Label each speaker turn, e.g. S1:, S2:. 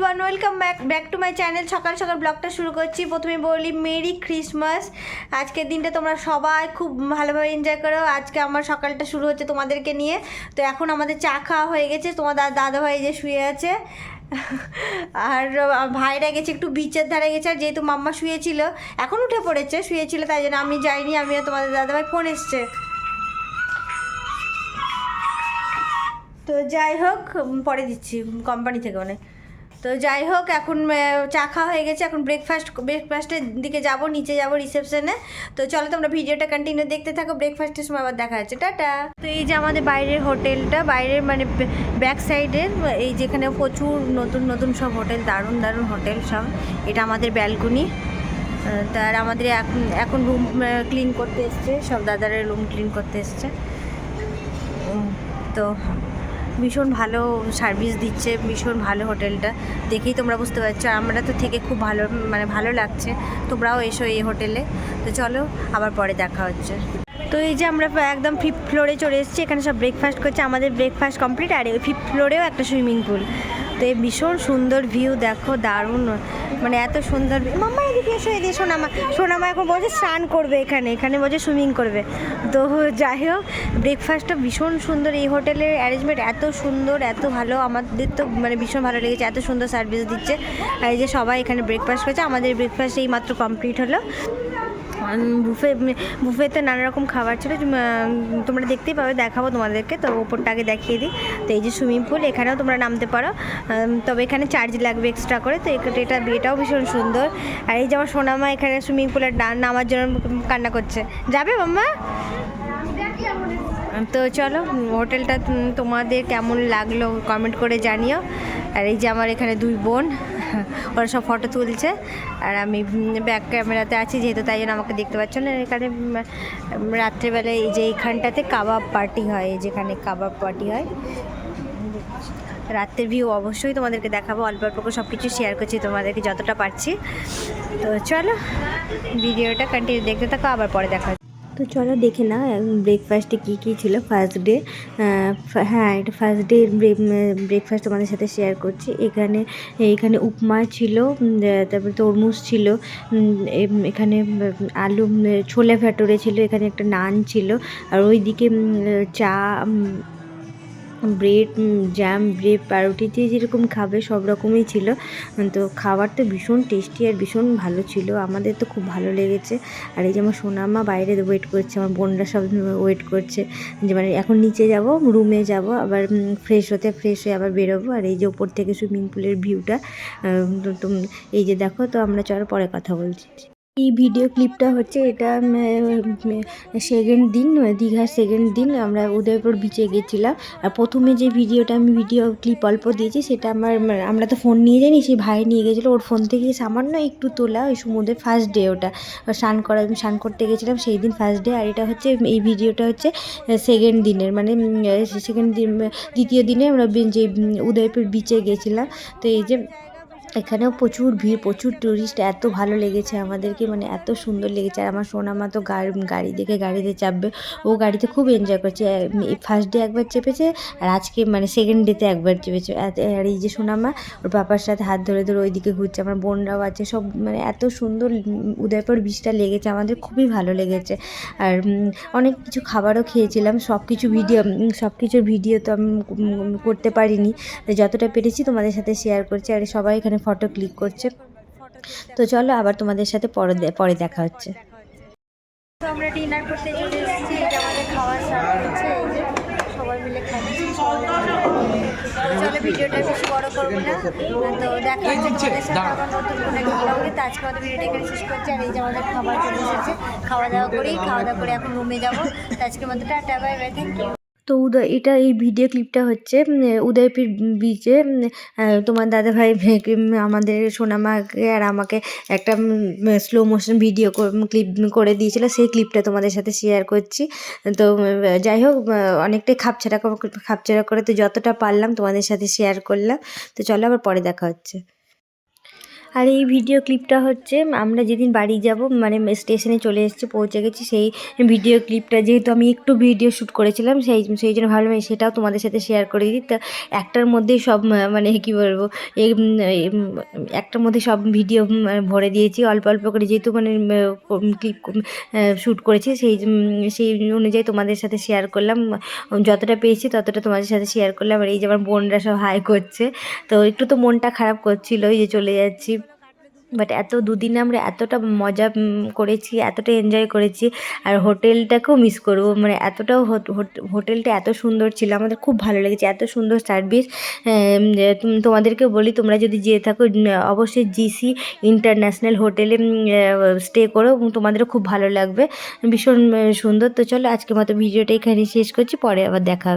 S1: Everyone welcome back back to my channel সকাল সকাল ব্লগটা শুরু করছি। প্রথমে বলি, মেরি ক্রিসমাস। আজকের দিনটা তোমরা সবাই খুব ভালোভাবে এনজয় করো। আজকে আমার সকালটা শুরু হচ্ছে তোমাদেরকে নিয়ে। তো এখন আমাদের চা খাওয়া হয়ে গেছে। তোমার দা- দাদা ভাই যে শুয়ে আছে, আর ভাইরা গেছে একটু বিচের ধারে গেছে, আর যেহেতু মাম্মা শুয়েছিল, এখন উঠে পড়েছে, শুয়েছিল, তাই জন্য আমি যাইনি আমি তোমাদের দাদাভাই ফোন এসছে। তো যাই হোক, পরে দিচ্ছি কোম্পানি থেকে মানে তো যাই হোক, এখন চা খাওয়া হয়ে গেছে। এখন ব্রেকফাস্ট ব্রেকফাস্টের দিকে যাব, নিচে যাব রিসেপশনে তো চলো তোমরা ভিডিওটা কন্টিনিউ দেখতে থাকো ব্রেকফাস্টের সময় আবার দেখা যাচ্ছে টাটা! তো এই যে আমাদের বাইরের হোটেলটা, বাইরের মানে ব্যাক সাইডের এই যেখানে প্রচুর নতুন নতুন সব হোটেল, দারুণ দারুণ হোটেল সব, এটা আমাদের ব্যালকনি তার আমাদের এখন এখন রুম ক্লিন করতে এসছে, সব দাদারা রুম ক্লিন করতে এসছে। তো ভীষণ ভালো সার্ভিস দিচ্ছে, ভীষণ ভালো হোটেলটা। দেখেই তোমরা বুঝতে পারছ, আমরা তো থেকে খুব ভালো মানে ভালো লাগছে। তোমরাও এসো এই হোটেলে। তো চলো, আবার পরে দেখা হচ্ছে। তো এই যে আমরা একদম ফিফথ ফ্লোরে চলে এসেছি, এখানে সব ব্রেকফাস্ট করছে। আমাদের ব্রেকফাস্ট কমপ্লিট আর এই ফিফথ ফ্লোরেও একটা সুইমিং পুল তো এই ভীষণ সুন্দর ভিউ দেখো, দারুণ। মানে এত সুন্দর মাম্মা এদিকে এসো, এদিকে সোনামা সোনামা এখন বলছে স্নান করবে এখানে এখানে বলছে সুইমিং করবে। তো যাই হোক ব্রেকফাস্টটা ভীষণ সুন্দর, এই হোটেলের অ্যারেঞ্জমেন্ট এত সুন্দর, এত ভালো, আমাদের তো মানে ভীষণ ভালো লেগেছে, এত সুন্দর সার্ভিস দিচ্ছে। আর এই যে সবাই এখানে ব্রেকফাস্ট করেছে, আমাদের ব্রেকফাস্ট এই মাত্র কমপ্লিট হলো। বুফে বুফেতে নানা রকম খাবার ছিল। তোমরা দেখতেই পাবে, দেখাবো তোমাদেরকে। তো ওপরটা আগে দেখিয়ে দিই। তো এই যে সুইমিং পুল এখানেও তোমরা নামতে পারো। তবে এখানে চার্জ লাগবে এক্সট্রা করে। তো এটা বিয়েটাও ভীষণ সুন্দর। আর এই যে আমার সোনামা এখানে সুইমিং পুলে নামার জন্য কান্না করছে। যাবে মাম্মা? তো চলো, হোটেলটা তোমাদের কেমন লাগল কমেন্ট করে জানিও। আর এই যে আমার এখানে দুই বোন। ওরা সব ফটো তুলছে আর আমি ব্যাক ক্যামেরাতে আছি যেহেতু তাই জন্য আমাকে দেখতে পাচ্ছ না। এখানে রাত্রেবেলায় এই যে এইখানটাতে কাবাব পার্টি হয় যেখানে কাবাব পার্টি হয়। রাতের ভিউ অবশ্যই তোমাদেরকে দেখাবো। অল্প অল্প সব কিছু শেয়ার করছি তোমাদেরকে যতটা পারছি। তো চলো ভিডিওটা কন্টিনিউ দেখতে থাকো, আবার পরে দেখা। তো চলো দেখে না ব্রেকফাস্টে কী কী ছিল ফার্স্ট ডে হ্যাঁ এটা ফার্স্ট ডে ব্রেকফাস্ট তোমাদের সাথে শেয়ার করছি। এখানে এখানে উপমা ছিল তারপরে তরমুজ ছিল এখানে আলু ছোলা ভ্যাটোরে ছিল, এখানে একটা নান ছিল। আর ওইদিকে চা ব্রেড জ্যাম ব্রেড পাউরুটি যে যেরকম খাবে সব রকমই ছিল। তো খাবারটা ভীষণ টেস্টি আর ভীষণ ভালো ছিল। আমাদের তো খুব ভালো লেগেছে। আর এই যে আমার সোনামা বাইরে ওয়েট করছে, আমার বোনরা সব ওয়েট করছে যে মানে এখন নিচে যাব রুমে যাব, আবার ফ্রেশ হতে ফ্রেশ হয়ে আবার বেরোবো। আর এই যে ওপর থেকে সুইমিং পুলের ভিউটা এই যে দেখো, তো আমরা চলো পরে কথা বলছি। এই ভিডিও ক্লিপটা হচ্ছে এটা সেকেন্ড দিন দীঘার সেকেন্ড দিন আমরা উদয়পুর বিচে গেছিলাম। আর প্রথমে যে ভিডিওটা আমি ভিডিও ক্লিপ অল্প দিয়েছি, সেটা আমার মানে আমরা তো ফোন নিয়ে যাইনি, সেই ভাই নিয়ে গেছিল। ওর ফোন থেকে সামান্য একটু তোলা ওই সমুদ্রে ফার্স্ট ডে ওটা। স্নান করা আমি স্নান করতে গেছিলাম সেই দিন ফার্স্ট ডে আর এটা হচ্ছে, এই ভিডিওটা হচ্ছে সেকেন্ড দিনের মানে সেকেন্ড দিন, দ্বিতীয় দিনে আমরা যে, উদয়পুর বিচে গেছিলাম। তো এই যে এখানেও প্রচুর ভিড়, প্রচুর টুরিস্ট এত ভালো লেগেছে আমাদেরকে মানে এত সুন্দর লেগেছে। আর আমার সোনামা তো গাড়ি গাড়ি দেখে গাড়িতে চাপবে, ও গাড়িতে খুব এনজয় করছে। ফার্স্ট ডে একবার চেপেছে, আর আজকে মানে সেকেন্ড ডেতে একবার চেপেছে। আর এই যে সোনামা, ওর পাপার সাথে হাত ধরে ধরে ওইদিকে ঘুরছে, আমার বোনরাও আছে, সব মানে এত সুন্দর, উদয়পুর বীজটা লেগেছে, আমাদের খুবই ভালো লেগেছে। আর অনেক কিছু খাবারও খেয়েছিলাম সব কিছু ভিডিও সব কিছুর ভিডিও তো আমি করতে পারিনি। যতটা পেরেছি তোমাদের সাথে শেয়ার করছি, আর সবাই এখানে ফটো ক্লিক করছে। তো চলো আবার তোমাদের সাথে পরে পরে দেখা হচ্ছে। হচ্ছে সবাই মিলে খাচ্ছি চলো ভিডিওটা বড় করব না। তো দেখা হচ্ছে আর এই যে আমাদের খাওয়া দাওয়া করেই, খাওয়া দাওয়া করে এখন রুমে যাব। তো আজকের মতো tata bye bye thank you তো উদয় এটা এই ভিডিও ক্লিপটা হচ্ছে উদয়পুর বিচে তোমার দাদাভাই আমাদের সোনামাকে আর আমাকে একটা স্লো মোশন ভিডিও ক্লিপ করে দিয়েছিল। সেই ক্লিপটা তোমাদের সাথে শেয়ার করছি। তো যাই হোক অনেকটাই খাপছাড়া খাপছাড়া করে, তো যতটা পারলাম তোমাদের সাথে শেয়ার করলাম। তো চলো আবার পরে দেখা হচ্ছে।
S2: আর এই ভিডিও ক্লিপটা হচ্ছে, আমরা যেদিন বাড়ি যাব মানে স্টেশনে চলে এসেছি, পৌঁছে গেছি, সেই ভিডিও ক্লিপটা যেহেতু আমি একটু ভিডিও শ্যুট করেছিলাম, সেই সেই জন্য ভাবলাম সেটাও তোমাদের সাথে শেয়ার করে দিই। তা একটার মধ্যেই সব মানে কী বলব একটার মধ্যে সব ভিডিও ভরে দিয়েছি, অল্প অল্প করে যেহেতু মানে ক্লিপ শ্যুট করেছি, সেই সেই অনুযায়ী তোমাদের সাথে শেয়ার করলাম, যতটা পেয়েছি ততটা তোমাদের সাথে শেয়ার করলাম, আর এই যে আমার বোনরা সব হাই করছে, তো একটু তো মনটা খারাপ করছিল এই যে চলে যাচ্ছি। বাট এত দুদিনে আমরা এতটা মজা করেছি, এতটা এনজয় করেছি, আর হোটেলটাকেও মিস করব। মানে এতটাও হোট- হোট- হোটেলটা এত সুন্দর ছিল, আমাদের খুব ভালো লেগেছে, এত সুন্দর সার্ভিস তোমাদেরকে বলি, তোমরা যদি যেয়ে থাকো অবশ্যই জিসি ইন্টারন্যাশনাল হোটেলে স্টে করো, এবং তোমাদেরও খুব ভালো লাগবে। ভীষণ সুন্দর। তো চলো, আজকের মতো ভিডিওটা এখানে শেষ করছি, পরে আবার দেখা